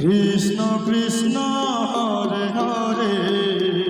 Krishna Krishna Hare Hare.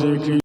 Ram